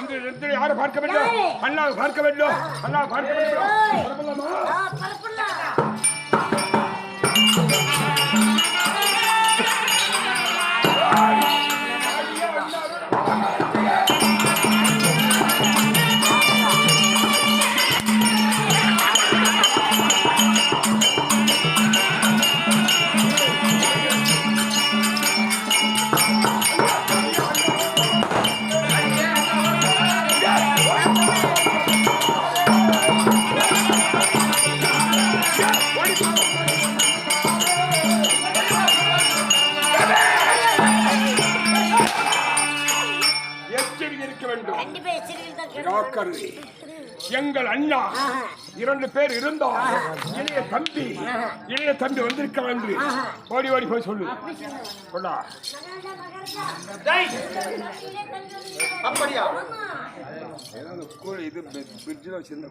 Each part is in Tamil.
இந்த இடத்துல யாரை பார்க்க வேண்டும் யாரு? அண்ணாவை பார்க்க வேண்டும் அண்ணாவை பார்க்க வேண்டும். பரப்பலாமா? ஜாக்கிரதை. எங்கள் அண்ணா. இரண்டு பேர் இருந்தோம் இளைய தம்பி இளைய தம்பி வந்திருக்க என்று ஓடி ஓடி போய் சொல்லு சொல்லா அப்படியா ஸ்கூல் இது பிரிட்ஜில் வச்சிருந்த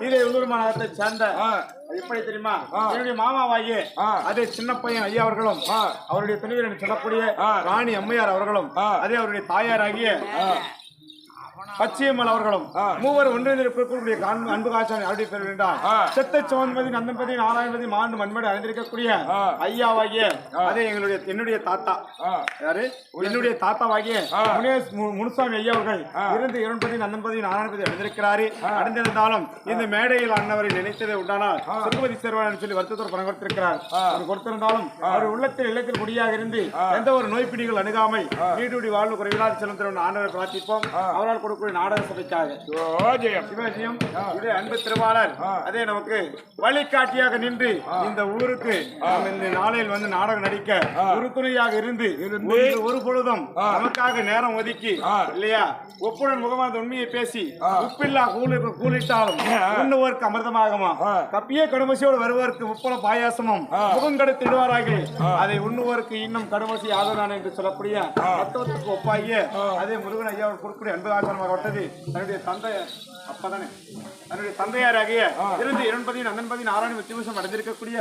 இதை உள்ளூர் மாநகரத்தை சேர்ந்த. எப்படி தெரியுமா. என்னுடைய மாமாவாகிய ஆ. அதே சின்ன பையன் ஐயா அவர்களும். அவருடைய என்று சொல்லக்கூடிய. ராணி அம்மையார் அவர்களும். அதே அவருடைய தாயாராகிய பச்சையம்மல் அவர்களும். மூவர் ஒன்றிணைந்திருக்கக்கூடிய அன்பு அவருடைய பேர் என்றால் ஆ. செத்த சோன்பதி நந்தன்பதி நாராயணபதி மாண்டு மண்மடி அறிந்திருக்கக்கூடிய. ஐயாவாகிய. அதே எங்களுடைய என்னுடைய தாத்தா. யாரு என்னுடைய தாத்தாவாகிய. முனேஷ் முனுசாமி ஐயா அவர்கள். இருந்து இரண்பதி நந்தன்பதி நாராயணபதி அடைந்திருக்கிறாரு அடைந்திருந்தாலும் இந்த மேடையில் அன்னவரை நினைத்ததை உண்டானால் சுருபதி சேர்வான் சொல்லி வருத்தத்தோடு பணம் கொடுத்திருக்கிறார் அவர் கொடுத்திருந்தாலும் அவர் உள்ளத்தில் இல்லத்தில் குடியாக இருந்து எந்த ஒரு நோய் பிடிகள் அணுகாமை நீடுடி வாழ்வு குறைவில்லாத செல்லும் ஆண்டவரை பிரார்த்திப்போம் அவரால் கொடுக்கும் கொடுக்கக்கூடிய நாடக சபைக்காக. சிவஜியம் அன்பு திருவாளர். அதே நமக்கு வழிகாட்டியாக நின்று இந்த ஊருக்கு இந்த நாளையில் வந்து நாடகம் நடிக்க உறுதுணையாக இருந்து ஒரு பொழுதும் நமக்காக நேரம் ஒதுக்கி இல்லையா? ஒப்புடன் முகமான உண்மையை பேசி உப்பில்லா கூலி கூலிட்டாலும் உண்ணுவோருக்கு அமிர்தமாகுமா? கப்பியே கடுமசியோடு வருவோருக்கு உப்பள பாயாசமும் முகம் கடுத்திடுவாராக அதை உண்ணுவோருக்கு இன்னும் கடுமசி ஆகுதான் என்று சொல்லக்கூடிய தத்துவத்துக்கு ஒப்பாகிய அதே முருகன் ஐயா கொடுக்கக்கூடிய அன்பதாசனமாக விட்டது தன்னுடைய தந்தை அப்பதானே? தன்னுடைய தந்தையாராகிய இருந்து இரண்பதியின் அண்ணன்பதியின் ஆறாணி வித்தியாசம் அடைந்திருக்கக்கூடிய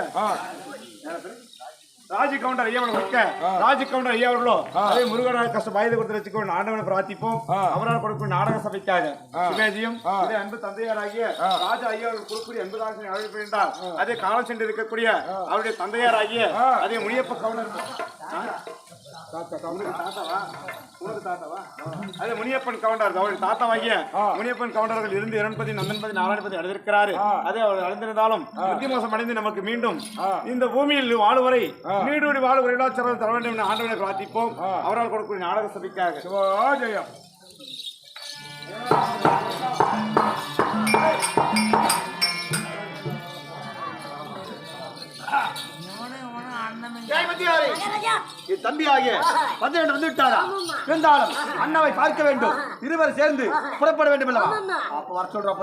ராஜி கவுண்டர் ஐயா இருக்க ராஜி கவுண்டர் ஐயா அவர்களோ அதே முருகனாக கஷ்டம் பாயுத கொடுத்து வச்சுக்கோ ஆண்டவனை பிரார்த்திப்போம். அவரால் கொடுக்கும் நாடக சபைக்காக. சிவாஜியும் இதே அன்பு தந்தையாராகிய ராஜா ஐயா அவர்கள் கொடுக்கக்கூடிய அன்புதாசனை அழைப்பு என்றால் அதே காலம் சென்று இருக்கக்கூடிய அவருடைய தந்தையாராகிய அதே முனியப்ப கவுண்டர். அதே முனியப்பன் கவுண்டர் அவருடைய தாத்தாவாகிய முனியப்பன் கவுண்டர்கள் இருந்து இரண்பதி நந்தன்பதி நாராயணபதி அடைந்திருக்கிறாரு. அதே அவர் அடைந்திருந்தாலும் புத்திமோசம் அடைந்து நமக்கு மீண்டும் இந்த பூமியில் வாழுவரை நீடூடி வாழுவரை சிறந்த தர வேண்டும் என ஆண்டவனை பிரார்த்திப்போம். அவரால் கொடுக்கக்கூடிய நாடக சபைக்காக. என் தம்பியாகிய பஞ்சவன் வந்து விட்டாரா இருந்தாலும் அண்ணாவை பார்க்க வேண்டும். இருவர் சேர்ந்து புறப்பட வேண்டும் ஆமாம்மா. அப்ப வர சொல்ற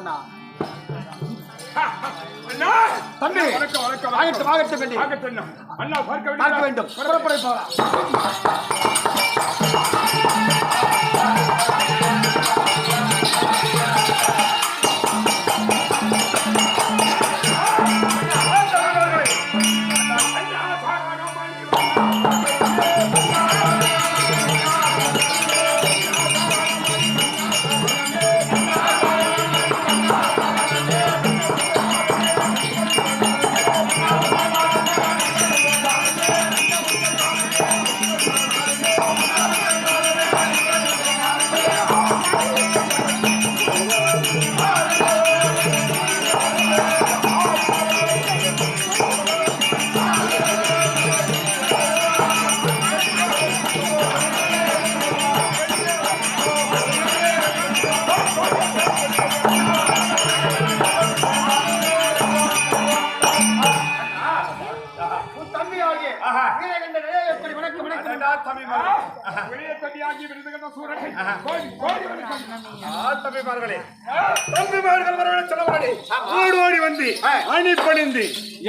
அண்ணா! தம்பி வேண்டி பார்க்கட்டும் அண்ணா. பார்க்க வேண்டும். புறப்பட போகலாம்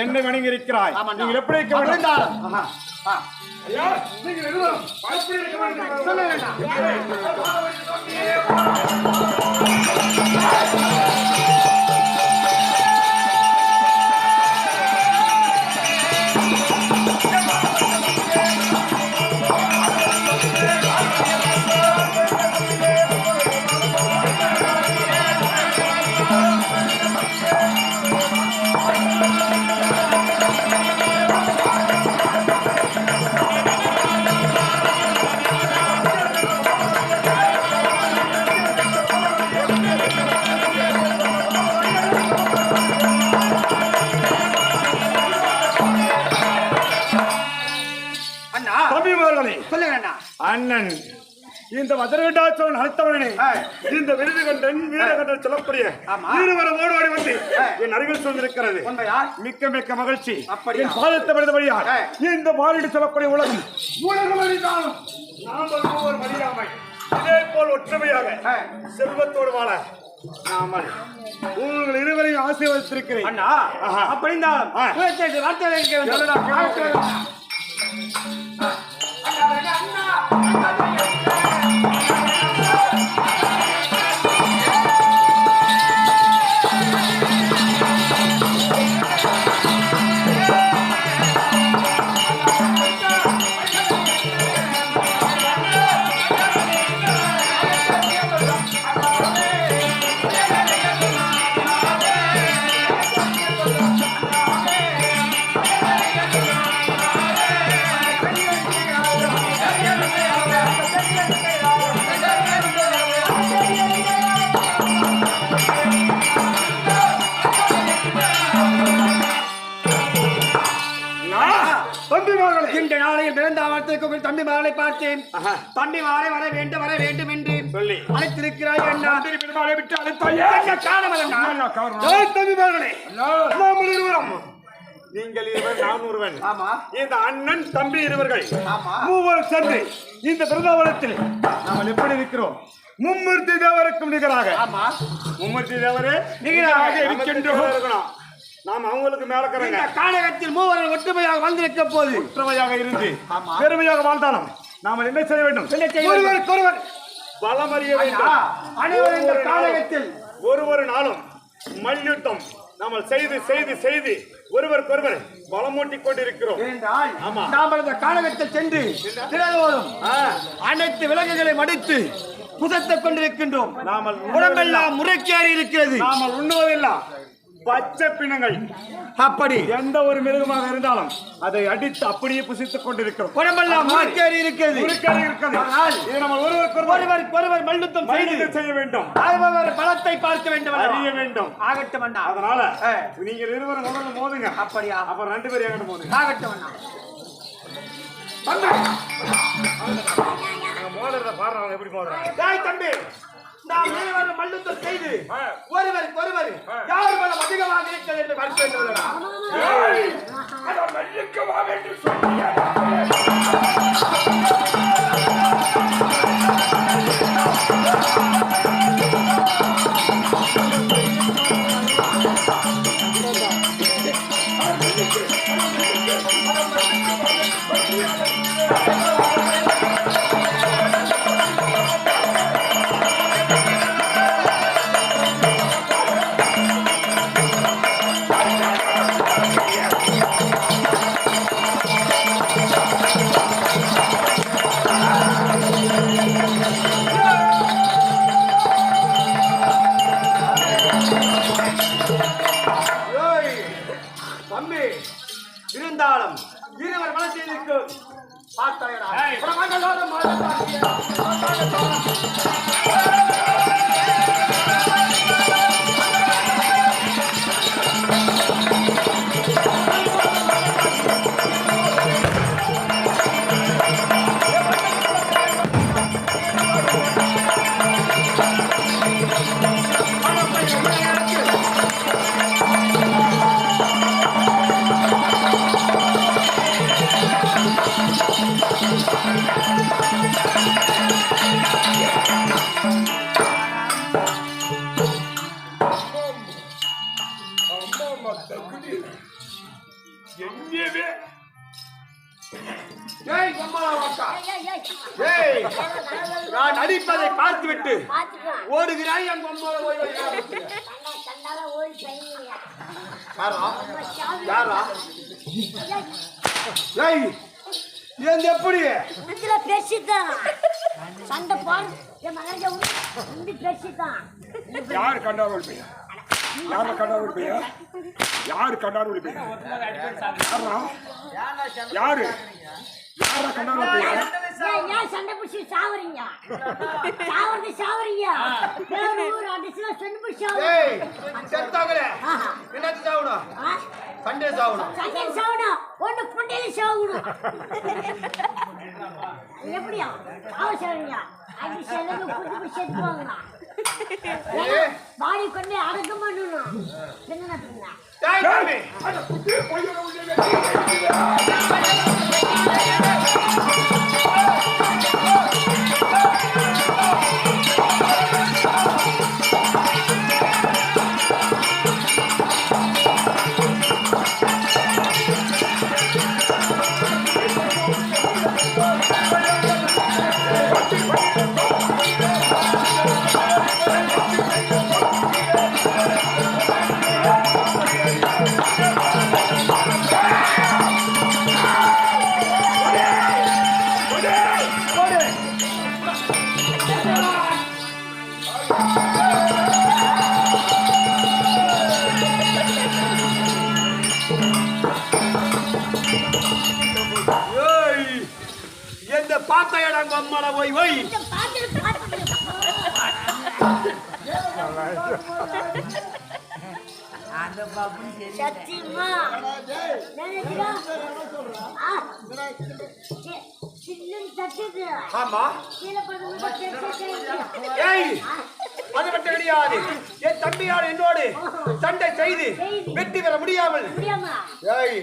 என்னை வணங்கி இருக்கிறாய் நீங்கள் எப்படி இருக்க வேண்டும்? இந்த மதுரகண்டாச்சோன் அழைத்தவனே இந்த விருது கண்டன் வீரகண்டன் சொல்லக்கூடிய ஆமா. இருவர ஓடி ஓடி வந்து என் அருகில் சொல்லிருக்கிறது மிக்க மிக்க மகிழ்ச்சி? என் பாதத்தை விடுதபடியா. இந்த மாறிடு சொல்லக்கூடிய உலகம் உலகம் அறிந்தாலும் நாம் ஒருவர் மதியாமை இதே போல் ஒற்றுமையாக. செல்வத்தோடு வாழ நாமல் உங்கள் இருவரையும் ஆசீர்வதித்திருக்கிறேன் அண்ணா. அப்படி. உலகத்தை வார்த்தை இன்று நாளையில் பிறந்த அவர்த்திற்கு தம்பி மகளை பார்த்தேன். தம்பி மாலை வர வேண்டும் வர வேண்டும் என்று சொல்லி. அழைத்திருக்கிறாய் பெருமாளை விட்டு அழைத்தாயே. என்ன என்ன நாமல் இருவரும். நீங்கள் இருவர் நான் ஒருவன் ஆமா. இந்த அண்ணன் தம்பி இருவர்கள். மூவர் சென்று இந்த பிருந்தாவனத்தில் நாம் எப்படி இருக்கிறோம் மும்மூர்த்தி தேவருக்கும் நிகராக. ஆமா. மும்மூர்த்தி தேவரே நிகராக. இருக்கின்றோம். நாம் அவங்களுக்கு மேல இந்த இருக்கிறோங்க காலகத்தில் மூவர்கள் ஒற்றுமையாக வந்திருக்க போது. ஒற்றுமையாக இருந்து. பெருமையாக வாழ்ந்தாலும் நாம் என்ன செய்ய வேண்டும்? என்ன செய்ய? ஒருவருக்கு ஒருவர் பலம் அறிய வேண்டும். அனைவரும் இந்த காலகத்தில் ஒரு ஒரு நாளும் மல்யுத்தம் நாம் செய்து செய்து செய்து ஒருவருக்கொருவர் பலமூட்டிக் கொண்டிருக்கிறோம். நாம் இந்த காலகத்தில் சென்று தினந்தோறும் ஆ, அனைத்து விலங்குகளை மடித்து புதைத்துக் கொண்டிருக்கின்றோம். நாமல் உடம்பெல்லாம் முறைக்கேறி இருக்கிறது. நாமல் உண்ணுவதெல்லாம் பச்சை பிணங்கள். அப்படி. எந்த ஒரு மிருகமாக இருந்தாலும் அதை அடித்து அப்படியே புசித்துக் கொண்டிருக்கிறோம். உடம்பெல்லாம் இருக்கிறது. முறுக்காக இருக்கிறது. இது நம்ம ஒருவருக்கு ஒருவர் மல்யுத்தம் செய்து செய்ய வேண்டும். அவரவர் பலத்தை பார்க்க வேண்டும்? அறிய வேண்டும். ஆகட்டும் அண்ணா. அதனால. நீங்க இருவரும் முதல்ல மோதுங்க. அப்படியா? அப்புறம் ரெண்டு பேரும் எங்கிட்ட மோதுங்க? ஆகட்டும் அண்ணா. மோதுறத பாடுறவங்க எப்படி மோதுறாங்க. தம்பி. ஆ. ஒருவருக்கு ஒருவர். யார் பலம் அதிகமாக இருக்கிறது என்று பார்க்க வேண்டும் தம்பி இருந்தாலும் இருவர் மனசில் இருக்கும் பார்த்தாயடா நான் அடிப்பதை பார்த்துவிட்டு. ஓடுகிறாய் என் பையன். யாரா ஏய், எப்படி உள்ள பேசிட்டான். சண்டை போடு. என் மகன் உண்டி பேசிட்டான். யார் கண்டாரோல் பையன் யாரா யாரு யாரா ஏன், ஏன் சண்டை பிடிச்சி சாவறீங்க? சாவறது சாவறீங்க. வேற ஊர்? அடிச்சுல சண்டை பிடிச்சி சாவணும்? சண்டே சாவணும். சண்டை சாவணும். ஒண்ணு புண்டையில சாவணும். எப்படியா? சாவ சாவறீங்க அது செலவு புது புது சேர்த்துவாங்களா வாடி கொண்டு அடக்கம் பண்ணணும். என்ன எந்த பாத்தையடா கம்மல போய் பாத்திரம் சத்தியமா? ஆமா. அது மட்டும் கிடையாது. என் தம்பியார் என்னோடு சண்டை செய்து வெற்றி பெற முடியாமல். முடியாமா ஏய்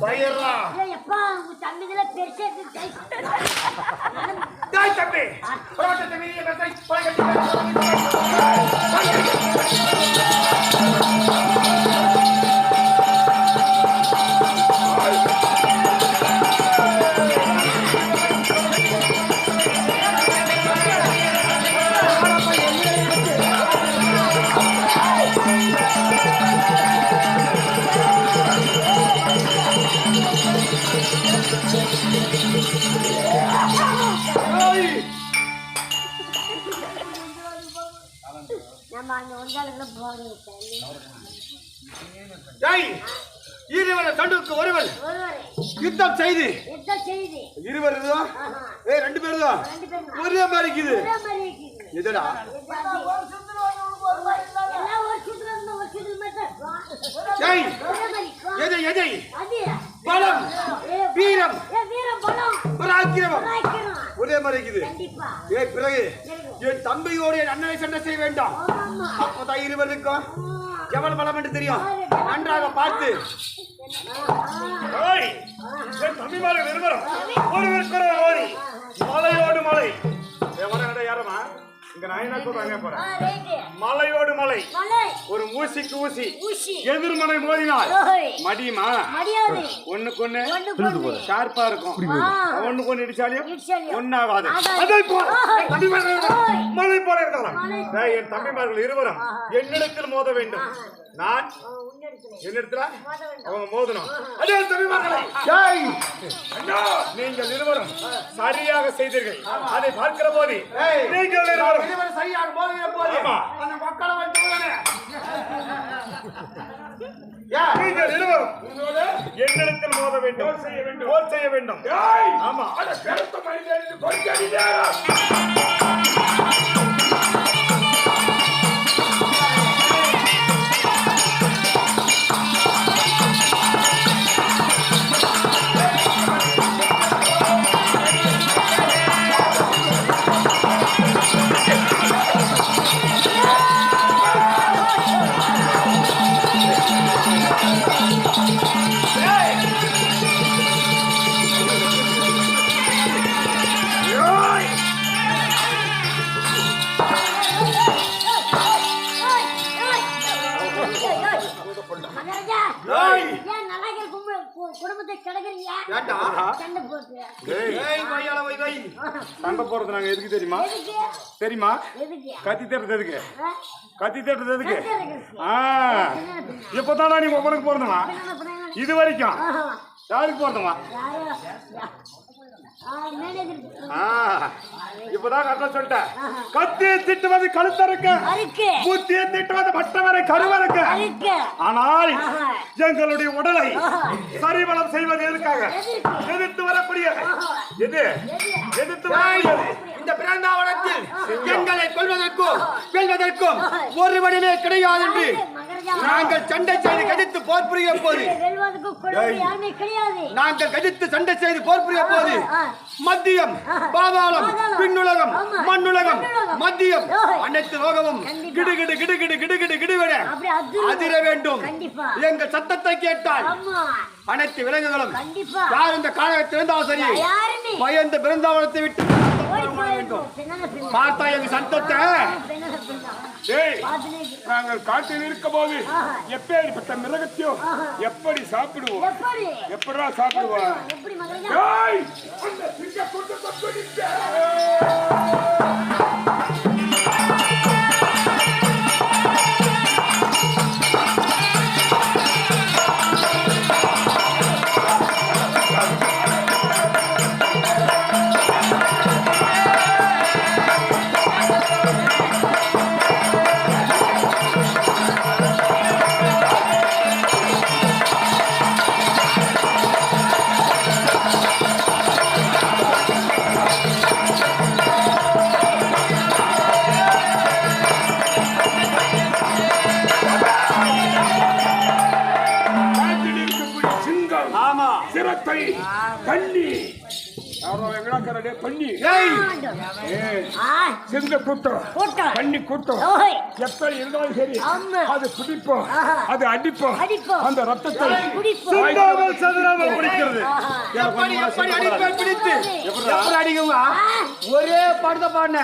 பயர்ரா ஏய், எப்பா உங்க தம்பிதுல பெருசா இருக்கு. டேய் தம்பி. புரோட்டத்தை வெளியே வெசை டேய் இருவர சண்டுக்கு ஒருவன். ஒருவரே. யுத்தம் செய்து. என்ன செய்தி. இருவர் இதுதான் ஏய் ரெண்டு பேர் ஒரே மாதிரி இருக்குது. ஒரே ஒரு ஒரு ஒரே. எதை எதை. பலம் ஏ, வீரம் ஏ. பராக்கிரமம். ஒரே கண்டிப்பா. ஏய் பிறகு என் தம்பியோடு என் அண்ணனை சண்டை செய்ய வேண்டாம். அப்பதான் இருவருக்கும். எவன் பலம் என்று தெரியும்? நன்றாக பார்த்து. தம்பிமார்கள் இருவரும் ஒருவருக்கொருவர் ஓடி. மலையோடு மலை. இங்க நான் என்ன சொல்றாங்க போறேன். மலையோடு மலை. ஒரு ஊசிக்கு ஊசி. எதிர்மனை மோதினால். மடியுமா. ஒண்ணுக்கு ஒண்ணு. ஷார்ப்பா இருக்கும். ஒண்ணுக்கு ஒண்ணு இடிச்சாலையும். அதை போல ஓய். மலை போல. டேய், என் தம்பிமார்கள் இருவரும் என்னிடத்தில் மோத வேண்டும் நான். என்னிடத்துல. அவங்க மோதணும். அதே நீங்கள் இருவரும் சரியாக செய்தீர்கள். அதை பார்க்கிற போது ஏய். நீங்கள் இருவரும் இருவர் சரியாக போது. அந்த மக்களை வந்து நீங்கள் இருவரும் என்னிடத்தில் மோத வேண்டும். செய்ய வேண்டும். போர் செய்ய வேண்டும். ஆமா. மனிதனுக்கு கொஞ்சம் ஏன்டா? சண்டை போட்டு. ஏய், கொய்யால வை, வை. சண்டை போறது நாங்க எதுக்கு தெரியுமா? தெரியுமா? கத்தி தேடுறது எதுக்கு ஆ? கத்தி தேடுறது எதுக்கு கத்தி எடுக்கிறதுக்கு. ஆ? இப்பதானா நீ ஒவ்வொருக்கு போறதுமா? இது வரைக்கும். யாருக்கு போறதுமா இப்பதான் கரெக்டா சொல்லிட்டேன். கத்தியை திட்டுவது கழுத்தறுக்க. அறுக்கு. புத்தியை திட்டுவது மற்றவரை கருவறுக்க. அறுக்கு. ஆனால். எங்களுடைய உடலை. சரிவளம் செய்வது எதுக்காக? எதிர்த்து வரக்கூடிய எது? எதிர்த்து வரக்கூடியது இந்த பிறந்தாவனத்தில் எங்களை கொல்வதற்கும் வெல்வதற்கும் ஒருவனுமே கிடையாது என்று நாங்கள் சண்டை செய்து கடித்து போர் புரிய போது நாங்கள் கடித்து சண்டை செய்து போர் புரிய போது. மத்தியம் பாதாளம். பின்னுலகம். மண்ணுலகம். மத்தியம். அனைத்து லோகமும் கண்டிப்பா. கிடுகிடு கிடுகிடு கிடுகிடு கிடுவிட. அதிர வேண்டும். எங்கள் சத்தத்தை கேட்டால் அனைத்து விலங்குகளும் யார் இந்த காலத்தில் இருந்தாலும் சரி பயந்து பிறந்தாவனத்தை விட்டு வேண்டும் பார்த்தா எங்க சத்தத்தை நாங்கள் காட்டில் இருக்கும் போது எப்பேற்பட்ட மிருகத்தையும் எப்படி சாப்பிடுவோம்? எப்படி? எப்படா சாப்பிடுவோம்? எப்படி பண்ணி ஆ, சிந்த கூட்டம். பண்ணி கூட்டம் ஓய், எப்படி இருந்தாலும் சரி. அது பிடிப்போம் ஆஹா. அது அடிப்போம். அந்த ரத்தத்தை குடிப்போம். சிந்தாமல் சதுராமல் குடிக்கிறது. ஒரே பாட்டு.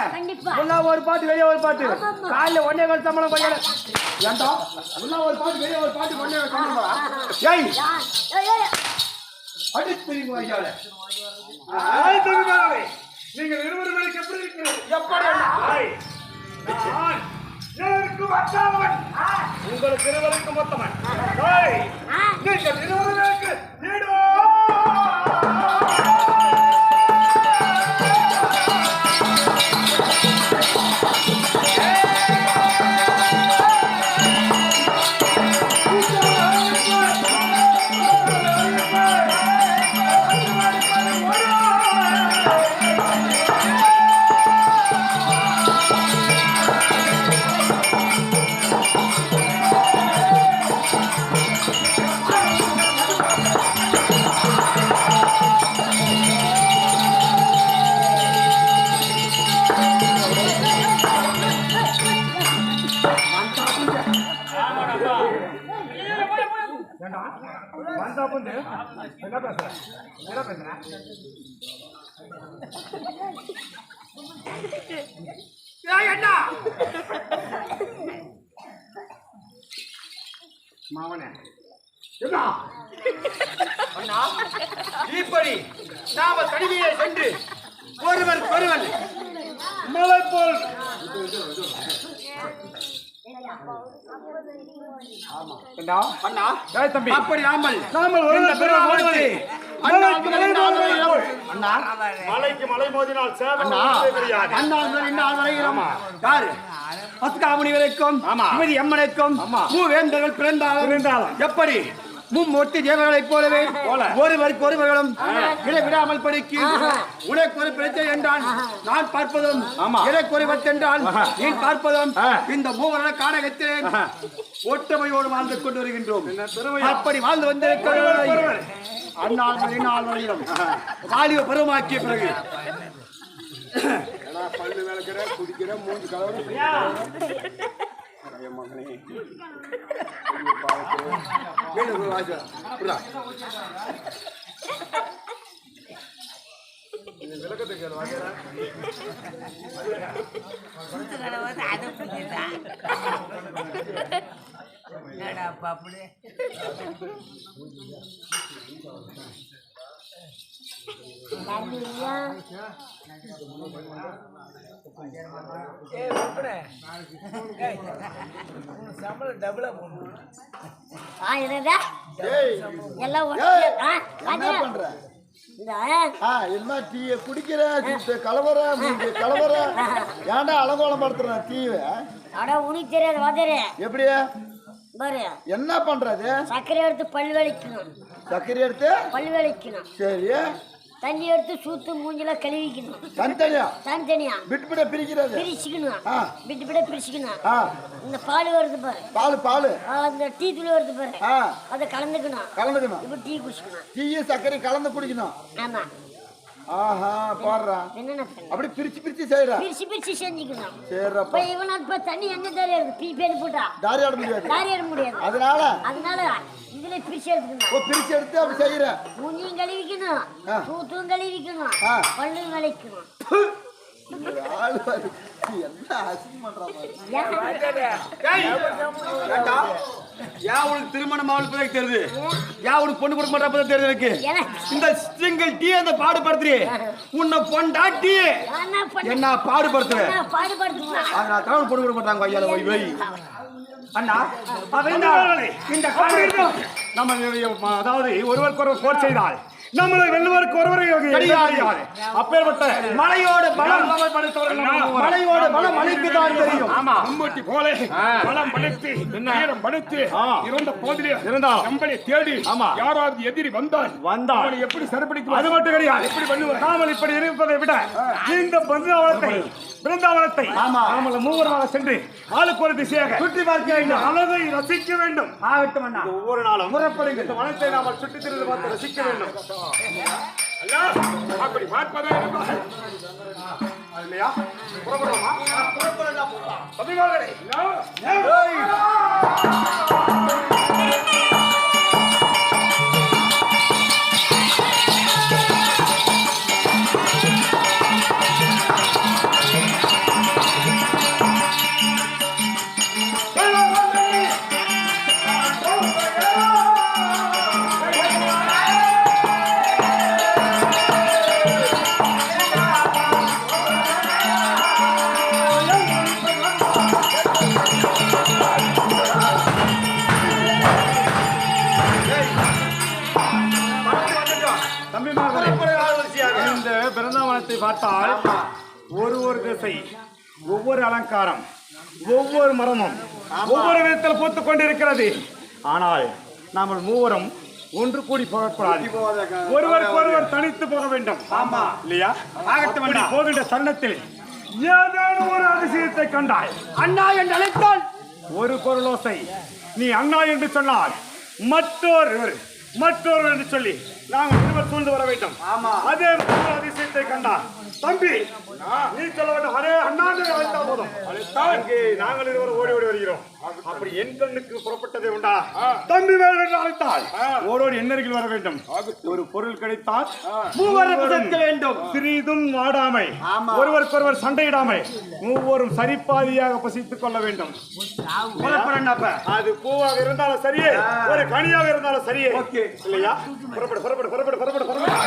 உள்ள ஒரு பாட்டு வெளியே ஒரு பாட்டு. காலைல ஒன்னே கால் சம்பளம் பையன். உள்ள ஒரு பாட்டு வெளியே ஒரு பாட்டு ஒன்னே கால் சம்பளம்? ஏய். ஆய் தகுமானே நீங்கள் இருவர்களுக்கு எப்படி இருக்கிறது எப்படி? எனக்கு உங்களுக்கு இருவருக்கு மொத்தவன் ஆய். ஆ, நீங்கள் இருவர்களுக்கு வந்தா வந்து என்ன பேசுற? என்ன பேசுற? ஏய் மாவனே அண்ணா இப்படி நாம தனிமையை சென்று ஒருவன் ஒருவன் மலை போல் மலைக்கு மலை மோதினால் யாரு? வரைக்கும் ஆமா. ஆமா. மூவேந்தர்கள் பிறந்தாலும். எப்படி? மும்மூர்த்தி தேவர்களைப் போலவே போல. ஒருவருக்கு ஒருவர்களும் விடாமல் படிக்கு. உனக்கு ஒரு பிரச்சனை என்றால் நான் பார்ப்பதும். எனக்கு ஒரு என்றால். நீ பார்ப்பதும். இந்த மூவரண காணகத்திலே ஆஹா. ஒற்றுமையோடு வாழ்ந்து கொண்டு வருகின்றோம்? அப்படி வாழ்ந்து ஒருவர், வந்திருக்கிறோம் ஒருவர். அந்நாள் வரை நாள் வரையிலும் வாலிப பருவமாக்கிய பிறகு பல்லு விளக்குற குடிக்கிற மூஞ்சி கலவரம் எல்லாம் ஒண்ணு- ஆ, என்ன அது- பண்ற? இந்த, ஆ. என்ன டீ குடிக்கிற? இந்த கலவர கலவர. ஏன்டா அலங்கோலம் படுத்துற டீவை அட, உனக்கு தெரியாது வாத்தியாரே. எப்படி? பாரு. என்ன பண்றது? சர்க்கரை எடுத்து பல் வலிக்கணும். சர்க்கரை எடுத்து? பல் வலிக்கணும். சரி. தண்ணி எடுத்து சூத்து மூஞ்சில கழுவிக்கணும். தனித்தனியா தனித்தனியா விட்டுவிட பிரிக்கிறது. பிரிச்சுக்கணும்? ஆ. விட்டு விட பிரிச்சுக்கணும் இந்த பால் வருது பாரு. பால் பால். ஆ, இந்த டீ தூள் வருது பாரு. அதை கலந்துக்கணும். கலந்துக்கணும். இப்போ டீ குடிச்சுக்கணும். டீயும் சர்க்கரை கலந்து குடிக்கணும். ஆமா. ஆஹா பாடுறா. என்னென்ன பண்ண? அப்படி பிரிச்சு பிரிச்சு செய்யற பிரிச்சு பிரிச்சு செஞ்சுக்கணும். சரிப்பா இப்ப இவனா இப்ப தண்ணி எங்க தெரியாது பீ பேர் போட்டா? தாரி ஆட முடியாது. தாரி ஏற முடியாது. அதனால? அதனால இதுல பிரிச்சு எடுத்துக்கணும். ஓ பிரிச்சு எடுத்து அப்படி செய்யற மூஞ்சியும் கழுவிக்கணும். ஆ. சூத்தும் கழுவிக்கணும். பல்லும் விளைக்கணும் ஆளு உனக்கு திருமணம் அவளுக்கு பிறகு தெரியுது ஏன் உனக்கு பொண்ணு கொடுக்க மாட்டா தெரியுது எனக்கு இந்த சிங்கிள் டீ அந்த பாடுபடுத்துறி உன்னை பொண்டாட்டி என்ன என்ன பாடுபடுத்துற நான் அதனால தான் பொண்ணு கொடுக்க மாட்டாங்க ஐயால போய் போய் அண்ணா இந்த இந்த காலம் நம்ம அதாவது ஒருவருக்கு ஒருவர் போர் செய்தால் நம்மளை வெல்லுவதற்கு ஒருவரை கிடையாது. அப்பேற்பட்ட மலையோட பலம். மலையோட பலம் மலைக்கு தான் தெரியும். ஆமா. மம்மூட்டி போல. பலம் படுத்து வீரம் படுத்து. இருந்த போதிலே இருந்தாலும். நம்மளை தேடி ஆமா. யாராவது எதிரி வந்தால் வந்தால். அவனை எப்படி சிறப்பிடிக்கும் அது மட்டும் கிடையாது. எப்படி பண்ணுவார்? நாமல் இப்படி இருப்பதை விட இந்த பிருந்தாவனத்தை பிருந்தாவனத்தை. நாமல் மூவராக சென்று ஆளுக்கு ஒரு திசையாக சுற்றி பார்க்க வேண்டும். அழகை ரசிக்க வேண்டும். ஆகட்டும் அண்ணா. ஒவ்வொரு நாளும் புறப்படுங்கள் இந்த வனத்தை நாமல் சுற்றித் திரிந்து பார்த்து ரசிக்க வேண்டும். அப்படி பார்ப்பதா இல்லையா புறப்படுவோமா? பதிவாளரே தம்பிமார்களே, பார்த்தால் ஒரு ஒரு திசை ஒவ்வொரு அலங்காரம் ஒவ்வொரு மரமும் ஒவ்வொரு விதத்தில் பூத்துக் கொண்டிருக்கிறது. ஆனால் நாம் மூவரும் ஒன்று கூடி போகக்கூடாது. ஒருவருக்கு ஒருவர் தனித்து போக வேண்டும். ஆமா. இல்லையா? போகின்ற தருணத்தில் ஏதேனும் ஒரு அதிசயத்தை கண்டாய். அண்ணா என்று அழைத்தால் ஒரு பொருளோசை நீ அண்ணா என்று சொன்னால் மற்றொரு மற்றொரு என்று சொல்லி நாங்கள் இருவர் சூழ்ந்து வர வேண்டும். ஆமா. அதே அதிசயத்தை கண்டார். தம்பி நீ சொல்ல வேண்டும் அதே அண்ணா என்று அழைத்தால் போதும். அங்கே நாங்கள் இருவர் ஓடி ஓடி வருகிறோம். அப்படி என் கண்ணுக்கு புறப்பட்டதை உண்டா? தம்பி வேறு என்று அழைத்தால் ஓடோடி என்னருகில் வர வேண்டும். ஒரு பொருள் கிடைத்தால் மூவரும் கொடுக்க வேண்டும். சிறிதும் வாடாமை. ஒருவருக்கொருவர் சண்டையிடாமை. மூவரும் சரிபாதியாக பசித்துக் கொள்ள வேண்டும். அது பூவாக இருந்தாலும் சரியே. ஒரு கனியாக இருந்தாலும் சரியே. இல்லையா? புறப்படு புறப்படு புறப்படு புறப்படு புறப்படு.